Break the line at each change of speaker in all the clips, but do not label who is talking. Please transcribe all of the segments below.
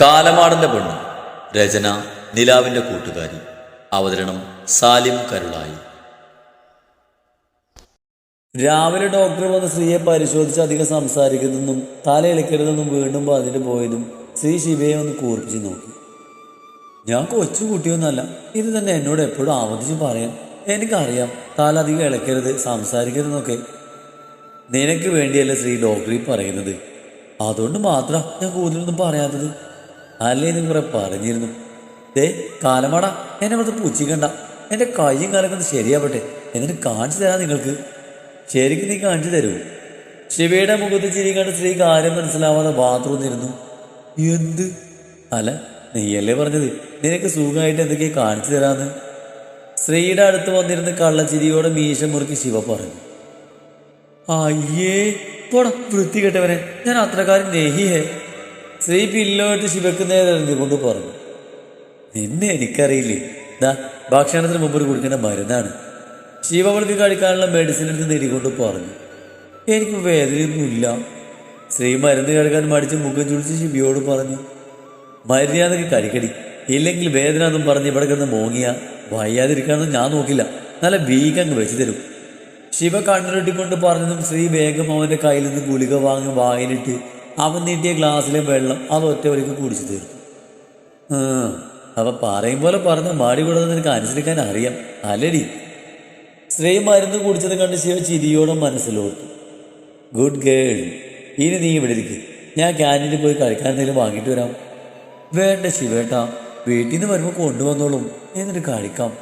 കാലമാടന്റെ പെണ്ണ്. രചന നിലാവിന്റെ കൂട്ടുകാരി. അവതരണം സാലിം കരുളായി. രാവിലെ ഡോക്ടർ വന്ന് സ്ത്രീയെ പരിശോധിച്ച് അധികം സംസാരിക്കുന്നതെന്നും തല ഇളക്കരുതെന്നും വീണ്ടും പറഞ്ഞിട്ട് പോയതും സ്ത്രീ ശിവയെ ഒന്ന് കൂർപ്പിച്ച് നോക്കി. ഞാൻ കൊച്ചു കുട്ടിയൊന്നല്ല. ഇത് തന്നെ എന്നോട് എപ്പോഴും ആവർത്തിച്ച് പറയാൻ എനിക്കറിയാം തല അധികം ഇളക്കരുത് സംസാരിക്കരുതെന്നൊക്കെ. നിനക്ക് വേണ്ടിയല്ല ശ്രീ ഡോക്ടറി പറയുന്നത്? അതുകൊണ്ട് മാത്രം ഞാൻ കൂടുതലൊന്നും പറയാത്തത്. അല്ലേ കുറെ പറഞ്ഞിരുന്നു. ദേ കാലമാട എന്നെ ഇവിടുത്തെ പൂച്ചിക്കണ്ട എന്റെ കൈയും കാലൊക്കെ ശരിയാവട്ടെ. എന്നിട്ട് കാണിച്ചു തരാം നിങ്ങൾക്ക്. ശരിക്കും നീ കാണിച്ചു തരൂ. ശിവയുടെ മുഖത്ത് ചിരി കണ്ട് സ്ത്രീ കാര്യം മനസ്സിലാവാതെ ബാത്റൂമിൽ ഇരുന്നു എന്ത്? അല്ല നീയല്ലേ പറഞ്ഞത്? നിനക്ക് സുഖമായിട്ട് എന്തൊക്കെയാ കാണിച്ചു തരാന്ന്? സ്ത്രീയുടെ അടുത്ത് വന്നിരുന്ന് കള്ളച്ചിരിയോടെ മീശ മുറുക്കി ശിവ പറഞ്ഞു. അയ്യേ പോടാ വൃത്തി കെട്ടവനെ ഞാൻ അത്രക്കാരൻ നെഹിയേ ശ്രീ പില്ലോട്ട് ഇട്ട് കൊണ്ട് പറഞ്ഞു? നിന്നെ എനിക്കറിയില്ലേ. ദാ ഭക്ഷണത്തിന് മുമ്പ് കുടിക്കുന്ന മരുന്നാണ്. ശിവവൾക്ക് കഴിക്കാനുള്ള മെഡിസിൻ എടുത്ത് നേടിക്കൊണ്ട് പറഞ്ഞു. എനിക്ക് വേദനയൊന്നുമില്ല. സ്ത്രീ മരുന്ന് കഴിക്കാൻ മടിച്ച് മുഖം ചുളിച്ച് ശിവയോട് പറഞ്ഞു. മര്യാദയ്ക്ക് കഴിക്കടി. ഇല്ലെങ്കിൽ വേദന എന്നും പറഞ്ഞ് ഇവിടെ കിടന്ന് മോങ്ങിയ വയ്യാതിരിക്കാനൊന്നും ഞാൻ നോക്കില്ല. നല്ല വീക്കങ്ങ് വെച്ച് തരും. ശിവ കണ്ണുരുട്ടിക്കൊണ്ട് പറഞ്ഞതും ശ്രീ വേഗം അവന്റെ കയ്യിൽ നിന്ന് ഗുളിക വാങ്ങി വായിലിട്ട് അവൻ നീട്ടിയ ഗ്ലാസ്സിലെ വെള്ളം അത് ഒറ്റ വഴിക്ക് കുടിച്ചു തീർന്നു അപ്പൊ പറയും പോലെ പറഞ്ഞ മാടി കൂടാതെ നിനക്ക് അനുസരിക്കാൻ അറിയാം. അല്ലടി. സ്ത്രീ മരുന്ന് കുടിച്ചത് കണ്ട് ശിവ ചിരിയോടെ മനസ്സിലോർത്തു. ഗുഡ് ഗേൾ ഇനി നീ ഇവിടെ ഇരിക്കും. ഞാൻ ക്യാന്റീനിൽ പോയി കഴിക്കാൻ എന്തെങ്കിലും വാങ്ങിയിട്ട് വരാം വേണ്ട ശിവേട്ടാ. വീട്ടിൽ നിന്ന് വരുമ്പോൾ കൊണ്ടുവന്നോളും. എന്നിട്ട് കഴിക്കാം.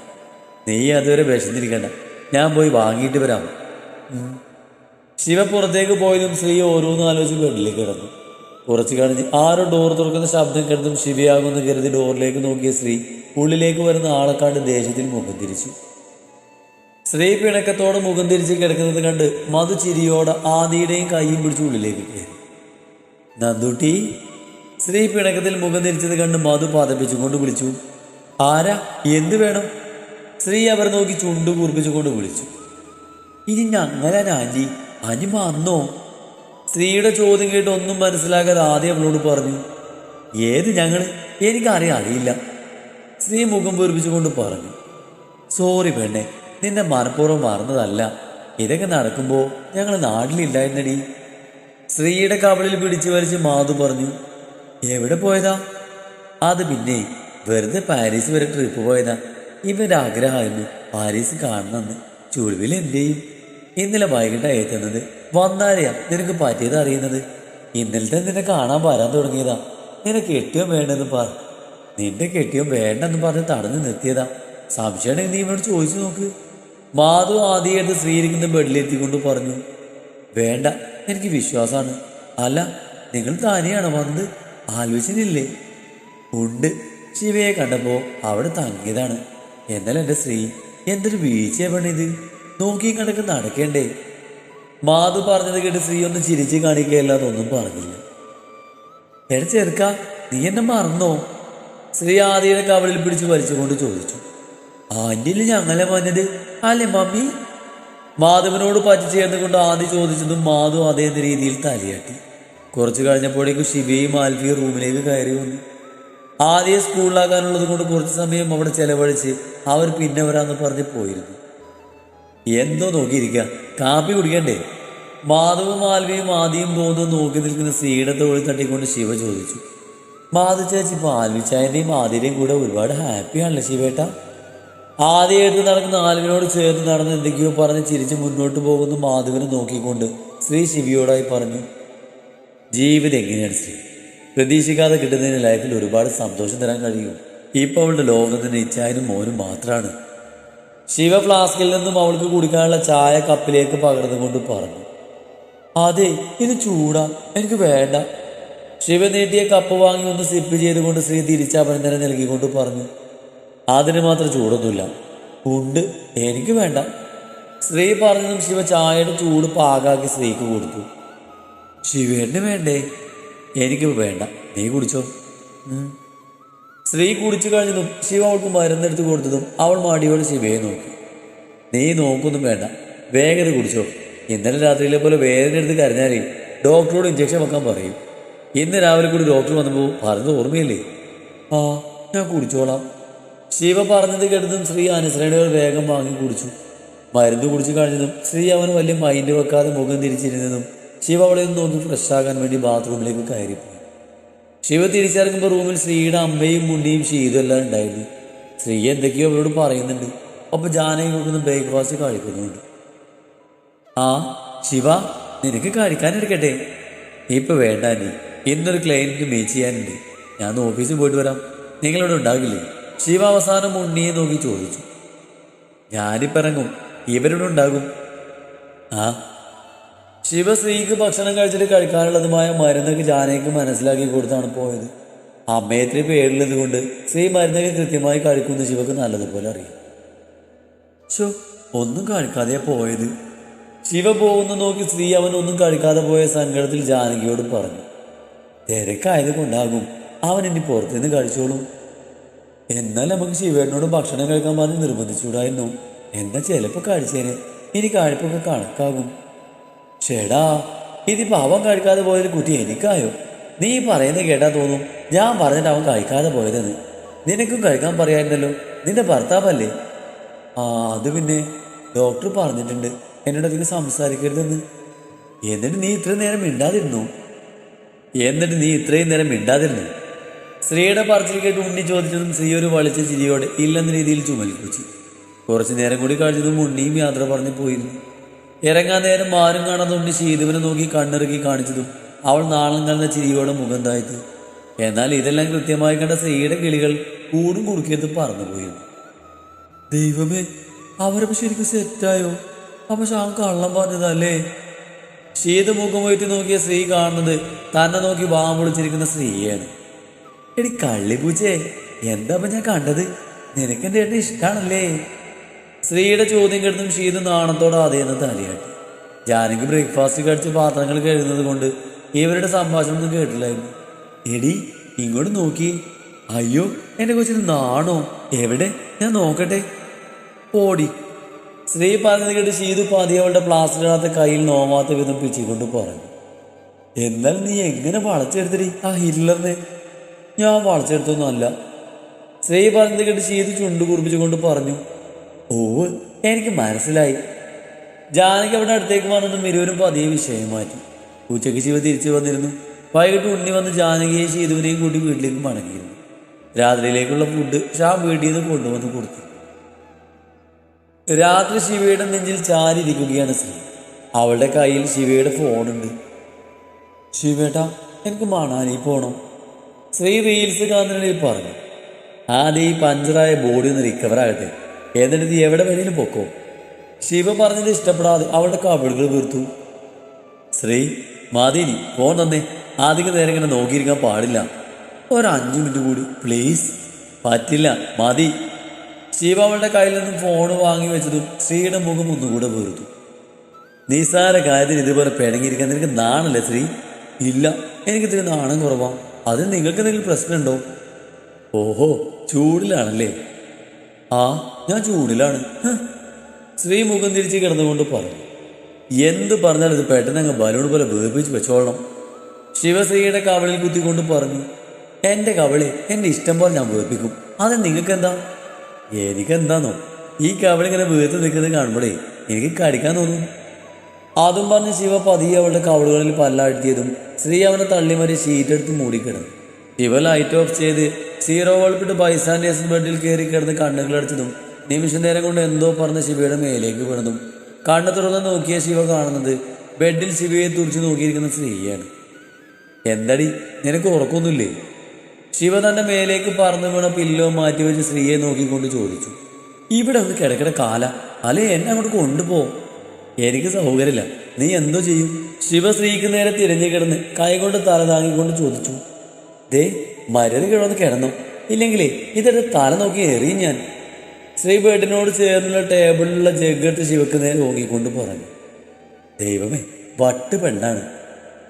നീ അതുവരെ വിശന്നിരിക്കണ്ട. ഞാൻ പോയി വാങ്ങിയിട്ട് വരാം. ശിവ പുറത്തേക്ക് പോയതും ശ്രീ ഓരോന്ന് ആലോചിച്ച് ബെഡിൽ കിടന്നു. കുറച്ച് കഴിഞ്ഞ് ആരോ ഡോർ തുറക്കുന്ന ശബ്ദം കേട്ടതും ശിവയാകുമെന്ന് കരുതി ഡോറിലേക്ക് നോക്കിയ സ്ത്രീ ഉള്ളിലേക്ക് വരുന്ന ആളെ കണ്ട് ദേഷ്യത്തിൽ മുഖം തിരിച്ചു. സ്ത്രീ പിണക്കത്തോടെ മുഖം തിരിച്ച് കിടക്കുന്നത് കണ്ട് മധു ചിരിയോടെ ആദിയുടെയും കൈയും പിടിച്ച് ഉള്ളിലേക്ക് കയറി. നന്ദുട്ടി സ്ത്രീ പിണക്കത്തിൽ മുഖം തിരിച്ചത് കണ്ട് മധു പതപ്പിച്ചുകൊണ്ട് വിളിച്ചു. ആരാ? എന്ത് വേണം? സ്ത്രീ അവർ നോക്കി ചുണ്ടു കൂർപ്പിച്ചുകൊണ്ട് വിളിച്ചു. ഇനി ഞങ്ങളാ ആന്റി അനി അന്നോ സ്ത്രീയുടെ ചോദ്യം കേട്ട് ഒന്നും മനസ്സിലാക്കാതെ ആദ്യം അവളോട് പറഞ്ഞു ഏത് ഞങ്ങൾ എനിക്കറിയാൻ അറിയില്ല. സ്ത്രീ മുഖം പൊരിപ്പിച്ചുകൊണ്ട് പറഞ്ഞു സോറി പെണ്ണെ നിന്നെ മനഃപൂർവം മറന്നതല്ല. ഇതൊക്കെ നടക്കുമ്പോൾ ഞങ്ങൾ നാട്ടിലില്ലായിരുന്നടി. സ്ത്രീയുടെ കവളിൽ പിടിച്ചു വലിച്ച് മാധു പറഞ്ഞു എവിടെ പോയതാ? അത് പിന്നെ വെറുതെ പാരീസ് വരെ ട്രിപ്പ് പോയതാ. ഇവന്റെ ആഗ്രഹമായിരുന്നു പാരീസ് കാണണമെന്ന്. ചുളിവിൽ എന്തു ചെയ്യും? ഇന്നലെ വൈകിട്ടാണ് എത്തുന്നത്. വന്നാലെയാ നിനക്ക് പറ്റിയത് അറിയുന്നത്? ഇന്നലത്തെ നിന്നെ കാണാൻ വരാൻ തുടങ്ങിയതാ. നിനക്ക് കെട്ടിയോ വേണ്ടെന്ന് പറ. നിന്റെ കെട്ടിയോ വേണ്ടെന്ന് പറഞ്ഞ് തടഞ്ഞു നിർത്തിയതാ. സംശയമുണ്ടെങ്കിൽ നീ ഇവനോട് ചോദിച്ചു നോക്ക്. മാധു ആദ്യമായിട്ട് സ്ത്രീയിരിക്കുന്ന ബെഡിലെത്തിക്കൊണ്ട് പറഞ്ഞു വേണ്ട എനിക്ക് വിശ്വാസമാണ്. അല്ല നിങ്ങൾ താനെയാണ് വന്നത്? ആലോചനയില്ലേ? ഉണ്ട് ശിവയെ കണ്ടപ്പോൾ അവിടെ തങ്ങിയതാണ്. എന്നാൽ എന്റെ സ്ത്രീ എന്തൊരു വീഴ്ച പണിത് നോക്കി കണക്ക് നടക്കേണ്ടേ? മാധു പറഞ്ഞത് കേട്ട് സ്ത്രീ ഒന്ന് ചിരിച്ച് കാണിക്കുകയല്ലാതെ ഒന്നും പറഞ്ഞില്ല. എടാ ചെറുക്ക നീ എന്നെ മറന്നോ? ശ്രീ ആദിയുടെ കവളിൽ പിടിച്ച് വലിച്ചുകൊണ്ട് ചോദിച്ചു. ആന്റിയിൽ ഞങ്ങളെ പറഞ്ഞത് അല്ലേ മമ്മി? മാധവനോട് പറ്റി ചേർന്നുകൊണ്ട് ആദ്യ ചോദിച്ചതും മാധു അതേ രീതിയിൽ തലയാട്ടി. കുറച്ചു കഴിഞ്ഞപ്പോഴേക്കും ശിവയും ആൽഫിയും റൂമിലേക്ക് കയറി വന്നു. ആദ്യം സ്കൂളിലാകാനുള്ളത് കൊണ്ട് കുറച്ച് സമയം അവിടെ ചെലവഴിച്ച് അവർ പിന്നെ വരാമെന്ന് പറഞ്ഞ് പോയിരുന്നു. എന്തോ നോക്കിയിരിക്കുക കാപ്പി കുടിക്കണ്ടേ? മാധവും ആൽവിയും ആദ്യം പോകുന്നു നോക്കി നിൽക്കുന്ന സീയുടെ തൊഴിൽ തട്ടിക്കൊണ്ട് ശിവ ചോദിച്ചു. മാധു ചേച്ചി ഇപ്പൊ ആൽവിച്ചായന്റെയും ആദ്യയുടെയും കൂടെ ഒരുപാട് ഹാപ്പിയാണല്ലോ ശിവേട്ട? ആദ്യമായിട്ട് നടക്കുന്ന ആൽവിനോട് ചേർന്ന് നടന്ന് എന്തൊക്കെയോ പറഞ്ഞ് ചിരിച്ച് മുന്നോട്ട് പോകുന്ന മാധുവിനെ നോക്കിക്കൊണ്ട് ശ്രീ ശിവിയോടായി പറഞ്ഞു ജീവിതം എങ്ങനെയാണ് ശ്രീ? പ്രതീക്ഷിക്കാതെ കിട്ടുന്നതിന് ലൈഫിൽ ഒരുപാട് സന്തോഷം തരാൻ കഴിയും. ഇപ്പോൾ അവളുടെ ലോകത്തിന് ഇച്ഛായനും മോനും മാത്രമാണ് ശിവ ഫ്ലാസ്കിൽ നിന്നും അവൾക്ക് കുടിക്കാനുള്ള ചായ കപ്പിലേക്ക് പകർന്നുകൊണ്ട് പറഞ്ഞു അതെ ഇത് ചൂടാ എനിക്ക് വേണ്ട. ശിവ നീട്ടിയ കപ്പ് വാങ്ങി ഒന്ന് സിപ്പ് ചെയ്തുകൊണ്ട് ശ്രീ തിരിച്ചവൻ തന്നെ നൽകിക്കൊണ്ട് പറഞ്ഞു അതിന് മാത്രം ചൂടൊന്നുമില്ല ഉണ്ട് എനിക്ക് വേണ്ട. ശ്രീ പറഞ്ഞതും ശിവ ചായയുടെ ചൂട് പാകാക്കി സ്ത്രീക്ക് കൊടുത്തു ശിവേട്ടന് വേണ്ടേ? എനിക്ക് വേണ്ട നീ കുടിച്ചോ. സ്ത്രീ കുടിച്ചു കഴിഞ്ഞതും ശിവ അവൾക്ക് മരുന്നെടുത്ത് കൊടുത്തതും അവൾ മാടിയോട് ശിവയെ നോക്കി. നീ നോക്കൊന്നും വേണ്ട. വേഗത കുടിച്ചോ. ഇന്നലെ രാത്രിയിലെ പോലെ വേദന എടുത്ത് കരഞ്ഞാലേ ഡോക്ടറോട് ഇഞ്ചക്ഷൻ വെക്കാൻ പറയും. ഇന്ന് രാവിലെ കൂടി ഡോക്ടർ വന്നപ്പോൾ പറഞ്ഞത് ഓർമ്മയില്ലേ? ആ ഞാൻ കുടിച്ചോളാം. ശിവ പറഞ്ഞത് കേട്ടതും ശ്രീ അനുസരണയുടെ വേഗം വാങ്ങി കുടിച്ചു. മരുന്ന് കുടിച്ചു കഴിഞ്ഞതും ശ്രീ അവന് വലിയ മൈൻഡ് വെക്കാതെ മുഖം തിരിച്ചിരുന്നതും ശിവ അവളെ നോക്കി ഫ്രഷ് ആകാൻ വേണ്ടി ബാത്റൂമിലേക്ക് കയറിപ്പോയി. ശിവ തിരിച്ചിറങ്ങുമ്പോൾ റൂമിൽ ശ്രീയുടെ അമ്മയും മുണ്ടിയും ഷീതും എല്ലാം ഉണ്ടായിരുന്നു. ശ്രീ എന്തൊക്കെയോ അവരോട് പറയുന്നുണ്ട്. ഒപ്പം ജാനകി കൊടുക്കുന്ന ബ്രേക്ക്ഫാസ്റ്റ് കഴിക്കുന്നുണ്ട്. ആ ശിവ നിനക്ക് കഴിക്കാൻ എടുക്കട്ടെ? ഇപ്പൊ വേണ്ട നീ. ഇന്നൊരു ക്ലയന്റ് മീറ്റ് ചെയ്യാനുണ്ട്. ഞാൻ ഓഫീസിൽ പോയിട്ട് വരാം. നിങ്ങളിവിടെ ഉണ്ടാകില്ലേ ശിവ അവസാനം ഉണ്ണിയെ നോക്കി ചോദിച്ചു. ഞാനിപ്പിറങ്ങും ഇവരിവിടെ ഉണ്ടാകും. ആ ശിവശ്രീക്ക് ഭക്ഷണം കഴിച്ചിട്ട് കഴിക്കാനുള്ളതുമായ മരുന്നൊക്കെ ജാനയ്ക്ക് മനസ്സിലാക്കി കൊടുത്താണ് പോയത്. അമ്മയത്തിന് പേരുള്ളത് കൊണ്ട് ശ്രീ മരുന്നൊക്കെ കൃത്യമായി കഴിക്കുമെന്ന് ശിവക്ക് നല്ലതുപോലെ അറിയാം. ഷോ ഒന്നും കഴിക്കാതെയാ പോയത്. ശിവ പോകുന്ന നോക്കി സ്ത്രീ അവൻ ഒന്നും കഴിക്കാതെ പോയ സങ്കടത്തിൽ ജാനകിയോട് പറഞ്ഞു തിരക്കായത് കൊണ്ടാകും. അവൻ ഇനി പുറത്തുനിന്ന് കഴിച്ചോളും. എന്നാൽ നമുക്ക് ശിവേട്ടനോട് ഭക്ഷണം കഴിക്കാൻ പറഞ്ഞ് നിർബന്ധിച്ചുകൂടായിരുന്നു. എന്നാ ചിലപ്പോൾ കഴിച്ചേനെ? ഇനി കഴിപ്പൊക്കെ കണക്കാകും. ഷേടാ ഇതിപ്പോ അവൻ കഴിക്കാതെ പോയൊരു കുട്ടി എനിക്കായോ? നീ പറയുന്നത് കേട്ടാ തോന്നും. ഞാൻ പറഞ്ഞിട്ട് അവൻ കഴിക്കാതെ പോയതെന്ന്. നിനക്കും കഴിക്കാൻ പറയായിരുന്നല്ലോ. നിന്റെ ഭർത്താവല്ലേ? ആ അത് പിന്നെ ഡോക്ടർ പറഞ്ഞിട്ടുണ്ട്. എന്നോട് അധികം സംസാരിക്കരുതെന്ന്. എന്നിട്ട് നീ ഇത്രയും നേരം മിണ്ടാതിരുന്നു? എന്നിട്ട് നീ ഇത്രയും നേരം മിണ്ടാതിരുന്നു? സ്ത്രീയുടെ പറച്ചിൽ ഉണ്ണി ചോദിച്ചതും സ്ത്രീ ഒരു വളിച്ച ചിരിയോടെ ഇല്ലെന്ന രീതിയിൽ ചുമലിപ്പിച്ചു കുറച്ചു നേരം കൂടി കഴിഞ്ഞതും ഉണ്ണിയും യാത്ര പറഞ്ഞു പോയിരുന്നു. ഇറങ്ങാൻ നേരം ആരും കാണാതെ ഉണ്ണി ശീതുവിനെ നോക്കി കണ്ണിറുക്കി കാണിച്ചതും അവൾ നാളം കലർന്ന ചിരിയോടെ മുഖം താഴ്ത്തി എന്നാൽ ഇതെല്ലാം കൃത്യമായി കണ്ട സ്ത്രീയുടെ കിളികൾ കൂടും കുറുക്കിയത് പറന്നുപോയി. ദൈവമേ അവരപ്പം ശരിക്കും സെറ്റായോ? അപ്പൊ ഷാൻ കള്ളം പറഞ്ഞതല്ലേ? ശീത മുഖം വയറ്റി നോക്കിയ സ്ത്രീ കാണുന്നത് തന്നെ നോക്കി വാം വിളിച്ചിരിക്കുന്ന സ്ത്രീയാണ്. എടി കള്ളിപൂച്ചേ എന്താ ഞാൻ കണ്ടത്? നിനക്ക് ഏട്ടൻ ഇഷ്ടമാണല്ലേ സ്ത്രീയുടെ ചോദ്യം കേട്ടതും ഷീത് നാണത്തോടെ ആദ്യം തലയാട്ടി. ജാനകി ബ്രേക്ക്ഫാസ്റ്റ് കഴിച്ച് പാത്രങ്ങൾ കഴുകുന്നത് കൊണ്ട് ഇവരുടെ സംഭാഷണം ഒന്നും കേട്ടില്ലായിരുന്നു. എടി ഇങ്ങോട്ട് നോക്കി. അയ്യോ എന്റെ കൊച്ചിന് നാണോ? എവിടെ? ഞാൻ നോക്കട്ടെ. ഓടി. സ്ത്രീ പറഞ്ഞത് കേട്ട് ഷീതു പാതി അവളുടെ പ്ലാസ്റ്റിക്കിനകത്ത് കയ്യിൽ നോവാത്ത വിധം പിച്ചിക്കൊണ്ട് പറഞ്ഞു. എന്നാൽ നീ എങ്ങനെ വളച്ചെടുത്തിടി? ആ ഹില്ലറിനെ ഞാൻ വളച്ചെടുത്തൊന്നുമല്ല. സ്ത്രീ പറഞ്ഞത് കേട്ട് ഷീതു ചുണ്ടു കുറിപ്പിച്ചുകൊണ്ട് പറഞ്ഞു. ഓ എനിക്ക് മനസ്സിലായി. ജാനകി അവിടെ അടുത്തേക്ക് വന്നതും ഇരുവരും പതിയെ വിഷയം മാറ്റി. ഉച്ചയ്ക്ക് ശിവ തിരിച്ചു വന്നിരുന്നു. വൈകിട്ട് ഉണ്ണി വന്ന് ജാനകിയെ ശീതുവിനെയും കൂട്ടി വീട്ടിലേക്ക് മടങ്ങിയിരുന്നു. രാത്രിയിലേക്കുള്ള ഫുഡ് ഷാ വീട്ടിൽ നിന്ന് കൊണ്ടുവന്ന് കൊടുത്തു. രാത്രി ശിവയുടെ നെഞ്ചിൽ ചാരിയിരിക്കുകയാണ് ശ്രീ. അവളുടെ കയ്യിൽ ശിവയുടെ ഫോണുണ്ട്. ശിവേട്ടാ എനിക്ക് മണാലി പോണം. ശ്രീ റീൽസ് കാണുന്നതിൽ പറഞ്ഞു. ആദ്യം ഈ പഞ്ചറായ ബോഡി ഒന്ന് റിക്കവർ ആകട്ടെ. എന്നിട്ട് നീ എവിടെ വേണേലും പൊക്കോ. ശിവ പറഞ്ഞത് ഇഷ്ടപ്പെടാതെ അവളുടെ കവിളുകൾ വീർത്തു. ശ്രീ മാതിനി ഫോൺ തന്നെ. ആദ്യം നേരം ഇങ്ങനെ നോക്കിയിരിക്കാൻ പാടില്ല. ഒരു അഞ്ച് മിനിറ്റ് കൂടി പ്ലീസ് പറ്റില്ല മതി ശിവ അവളുടെ കയ്യിൽ നിന്നും ഫോൺ വാങ്ങി വെച്ചതും ശ്രീയുടെ മുഖം ഒന്നുകൂടെ വീർത്തു. നിസാര കാര്യത്തിൽ ഇതുപോലെ പിണങ്ങിയിരിക്കാൻ നിനക്ക് നാണല്ലേ ശ്രീ? ഇല്ല എനിക്കിത്തിരി നാണം കുറവാ. അതിന് നിങ്ങൾക്ക് എന്തെങ്കിലും പ്രശ്നമുണ്ടോ? ഓഹോ ചൂടിലാണല്ലേ. ആ ഞാൻ ചൂടിലാണ്. ശ്രീ മുഖം തിരിച്ച് കിടന്നുകൊണ്ട് പറഞ്ഞു. എന്ത് പറഞ്ഞാലും ഇത് പെട്ടെന്ന് അങ്ങ് ബലൂൺ പോലെ വേർപ്പിച്ച് വെച്ചോളണം. ശിവശ്രീയുടെ കവളിൽ കുത്തിക്കൊണ്ട് പറഞ്ഞു എന്റെ കവളി എന്റെ ഇഷ്ടം പോലെ ഞാൻ വേർപ്പിക്കും അത് നിങ്ങൾക്ക് എന്താ എനിക്കെന്താന്നോ? ഈ കവളി ഇങ്ങനെ വീർത്ത് നിൽക്കുന്നത് കാണുമ്പോഴേ എനിക്ക് കടിക്കാൻ തോന്നും. അതും പറഞ്ഞ് ശിവ പതിയെ അവളുടെ കവളുകളിൽ പല്ലാഴ്ത്തിയതും ശ്രീ അവനെ തള്ളിമറി ഷീറ്റെടുത്ത് മൂടിക്കിടന്നു. ശിവ ലൈറ്റ് ഓഫ് ചെയ്ത് സീറോ വൾപ്പിട്ട് ബൈസാൻഡേഴ്സ് ബെഡിൽ കയറി കിടന്ന് കണ്ണുകളടിച്ചതും നിമിഷ നേരം കൊണ്ട് എന്തോ പറഞ്ഞ് ശിവയുടെ മേലേക്ക് വീണതും കണ്ണു തുറന്ന് നോക്കിയ ശിവ കാണുന്നത് ബെഡിൽ ശിവയെ തുറിച്ച് നോക്കിയിരിക്കുന്ന സ്ത്രീയാണ്. എന്തടി? നിനക്ക് ഉറക്കൊന്നുമില്ലേ? ശിവ തന്റെ മേലേക്ക് പറന്നു വീണ പില്ലോ മാറ്റി വെച്ച് സ്ത്രീയെ നോക്കിക്കൊണ്ട് ചോദിച്ചു. ഇവിടെ ഒന്ന് കിടക്കിട കാല. അല്ലെ എന്നെ അങ്ങോട്ട് കൊണ്ടുപോ. എനിക്ക് സൗകര്യമില്ല. നീ എന്തോ ചെയ്യും? ശിവ സ്ത്രീക്ക് നേരെ തിരഞ്ഞു കിടന്ന് കൈകൊണ്ട് തല താങ്ങിക്കൊണ്ട് ചോദിച്ചു. ദേ മര്യാദ കിഴന്ന് കിടന്നു. ഇല്ലെങ്കിലേ ഇതെടുത്ത് തല നോക്കി എറിയും ഞാൻ. ശ്രീ ബേട്ടിനോട് ചേർന്നുള്ള ടേബിളിലുള്ള ജഗ്ഗെടുത്ത് ശിവക്ക് നേരെ ഓങ്ങിക്കൊണ്ട് പറഞ്ഞു. ദൈവമേ വട്ട് പെണ്ണാണ്.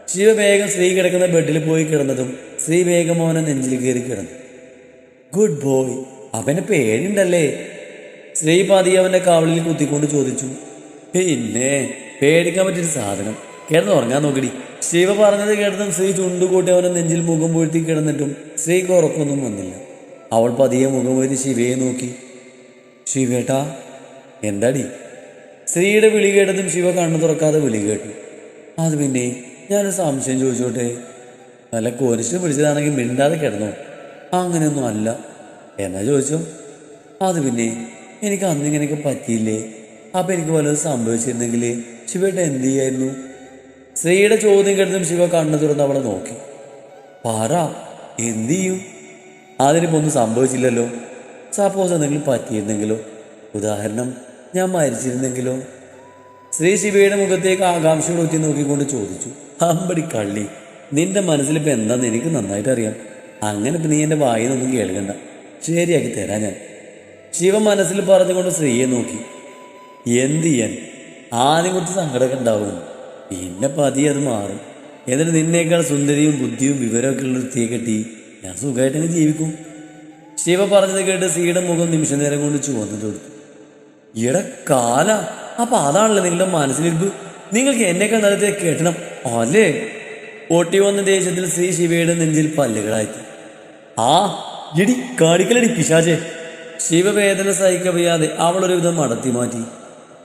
ശിവവേഗം സ്ത്രീ കിടക്കുന്ന ബെഡിൽ പോയി കിടന്നതും സ്ത്രീ വേഗം നെഞ്ചിൽ കയറി കിടന്നു. ഗുഡ് ബോയ് അവനെ പേടിയുണ്ടല്ലേ? സ്ത്രീ പാതി അവന്റെ കാവളിൽ കുത്തിക്കൊണ്ട് ചോദിച്ചു. പിന്നെ പേടിക്കാൻ പറ്റിയൊരു സാധനം. കിടന്നുറങ്ങാൻ നോക്കടി. ശിവ പറഞ്ഞത് കേട്ടതും സ്ത്രീ ചുണ്ടുകൂട്ടി അവനെ നെഞ്ചിൽ മുഖം പൂഴ്ത്തി കിടന്നിട്ടും സ്ത്രീക്ക് ഉറക്കൊന്നും വന്നില്ല. അവൾ പതിയെ മുഖം പോയി ശിവയെ നോക്കി. ശിവേട്ടാ എന്താടി? സ്ത്രീയുടെ വിളി കേട്ടതും ശിവ കണ്ണു തുറക്കാതെ വിളി കേട്ടു. അത് പിന്നെ ഞാനൊരു സംശയം ചോദിച്ചോട്ടെ? നല്ല കോരിശ് പിടിച്ചതാണെങ്കിൽ മിണ്ടാതെ കിടന്നു? അങ്ങനെയൊന്നും അല്ല. എന്നാ ചോദിച്ചോ? അത് പിന്നെ എനിക്ക് അന്ന് ഇങ്ങനെയൊക്കെ പറ്റിയില്ലേ? അപ്പം എനിക്ക് വല്ലതും സംഭവിച്ചിരുന്നെങ്കിൽ ശിവേട്ട എന്ത് ചെയ്യായിരുന്നു? സ്ത്രീയുടെ ചോദ്യം കേട്ടതും ശിവ കണ്ണു തുറന്ന് അവളെ നോക്കി. പറ എന്ത് ചെയ്യും അതിനിപ്പോ ഒന്നും സംഭവിച്ചില്ലല്ലോ. സപ്പോസ് എന്തെങ്കിലും പറ്റിയിരുന്നെങ്കിലോ? ഉദാഹരണം ഞാൻ മരിച്ചിരുന്നെങ്കിലോ? ശ്രീ ശിവയുടെ മുഖത്തേക്ക് ആകാംക്ഷയോട് ഒത്തി നോക്കിക്കൊണ്ട് ചോദിച്ചു അമ്പടി കള്ളി നിന്റെ മനസ്സിലിപ്പോൾ എന്താന്ന് എനിക്ക് നന്നായിട്ട് അറിയാം അങ്ങനെ നീ എന്റെ നിന്നൊന്നും കേൾക്കണ്ട. ശരിയാക്കി തരാം ഞാൻ. ശിവ മനസ്സിൽ പറഞ്ഞുകൊണ്ട് സ്ത്രീയെ നോക്കി. എന്ത് ചെയ്യാൻ? ആദ്യം കുറച്ച് സങ്കടമൊക്കെ ഉണ്ടാവും പിന്നെ പതിയെ അത് മാറും. എന്നിട്ട് നിന്നേക്കാൾ സുന്ദരിയും ബുദ്ധിയും വിവരമൊക്കെ ഉള്ള തീ കെട്ടി ഞാൻ സുഖമായിട്ടങ്ങ് ജീവിക്കും. ശിവ പറഞ്ഞത് കേട്ട് സീയുടെ മുഖം നിമിഷ നേരം കൊണ്ട് ചുവന്നു കൊടുത്തു ഈടെ കാല അപ്പൊ അതാണല്ലോ നിങ്ങളുടെ മനസ്സിലിരിപ്പ്. നിങ്ങൾക്ക് എന്നേക്കാൾ നേരത്തെ കേട്ടണം അല്ലേ? ഓട്ടി വന്ന ദേശത്തിൽ ശ്രീ ശിവയുടെ നെഞ്ചിൽ പല്ലുകളായി. ആ ഇടി കാടിക്കലടി പിശാചെ. ശിവവേദന സഹിക്കവയ്യാതെ സഹിക്കവയാതെ ഒരു വിധം മടത്തി മാറ്റി.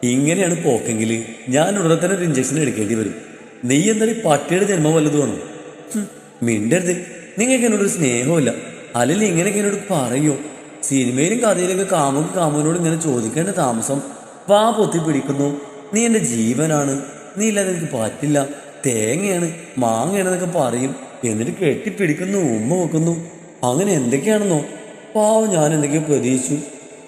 ഇങ്ങനെയാണ് പോക്കെങ്കിൽ ഞാൻ ഉടനെ തന്നെ ഒരു ഇഞ്ചക്ഷൻ എടുക്കേണ്ടി വരും. നീ എന്തായാലും പട്ടിയുടെ ജന്മം വല്ലതുമാണോ മിണ്ടരുത്. നിങ്ങൾക്ക് എന്നോടൊരു സ്നേഹമില്ല അല്ലെങ്കിൽ ഇങ്ങനെയൊക്കെ എന്നോട് പറയോ? സിനിമയിലും കഥയിലൊക്കെ കാമുക കാമുവിനോട് ഇങ്ങനെ ചോദിക്കേണ്ട താമസം പാ പൊത്തി പിടിക്കുന്നു. നീ എന്റെ ജീവനാണ്. നീ ഇല്ലാതെ എനിക്ക് പറ്റില്ല. തേങ്ങയാണ് മാങ്ങയാണ് മാങ്ങയാണെന്നൊക്കെ പറയും. എന്നിട്ട് കെട്ടിപ്പിടിക്കുന്നു ഉമ്മ വെക്കുന്നു. അങ്ങനെ എന്തൊക്കെയാണെന്നോ? പാവം ഞാൻ എന്തൊക്കെയോ പ്രതീക്ഷിച്ചു.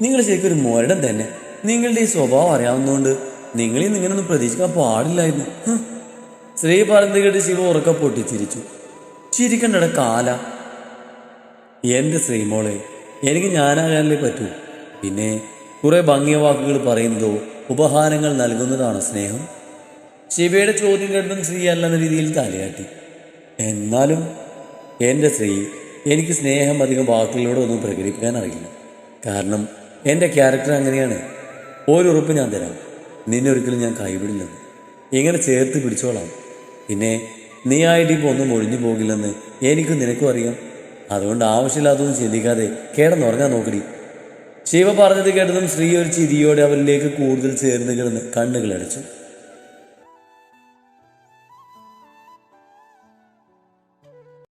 നിങ്ങൾ ശരിക്കും ഒരു മോരടം തന്നെ. നിങ്ങളുടെ ഈ സ്വഭാവം അറിയാവുന്നതുകൊണ്ട് നിങ്ങളിൽ ഇങ്ങനെയൊന്നും പ്രതീക്ഷിക്കാൻ പാടില്ലായിരുന്നു. സ്ത്രീ പറഞ്ഞത് കേട്ട് ശിവ ഉറക്ക പൊട്ടിച്ചിരിച്ചു. ചിരിക്കണ്ടട കാല. എന്റെ ശ്രീമോളെ എനിക്ക് ഞാനാകാനല്ലേ പറ്റൂ. പിന്നെ കുറെ ഭംഗിയ വാക്കുകൾ പറയുന്നതോ ഉപഹാരങ്ങൾ നൽകുന്നതാണ് സ്നേഹം? ശിവയുടെ ചോദ്യം കേട്ടതും ശ്രീ അല്ലെന്ന രീതിയിൽ തലയാട്ടി. എന്നാലും എന്റെ ശ്രീ എനിക്ക് സ്നേഹം അധികം വാക്കുകളിലൂടെ ഒന്നും പ്രകടിപ്പിക്കാൻ അറിയില്ല. കാരണം എന്റെ ക്യാരക്ടർ അങ്ങനെയാണ്. ഒരു ഉറപ്പ് ഞാൻ തരാം. നിന്നെ ഒരിക്കലും ഞാൻ കൈവിടില്ലെന്ന്. ഇങ്ങനെ ചേർത്ത് പിടിച്ചോളാം. പിന്നെ നീ ആയിട്ട് ഇപ്പോൾ ഒന്നും ഒഴിഞ്ഞു പോകില്ലെന്ന് എനിക്കും നിനക്കും അറിയാം. അതുകൊണ്ട് ആവശ്യമില്ലാത്തതും ചിന്തിക്കാതെ കിടന്നുറങ്ങാൻ നോക്കടി. ശിവ പറഞ്ഞത് കേട്ടതും ശ്രീ ഒരു ചിരിയോടെ അവരിലേക്ക് കൂടുതൽ ചേർന്ന് കിടന്ന് കണ്ണുകൾ അടച്ചു.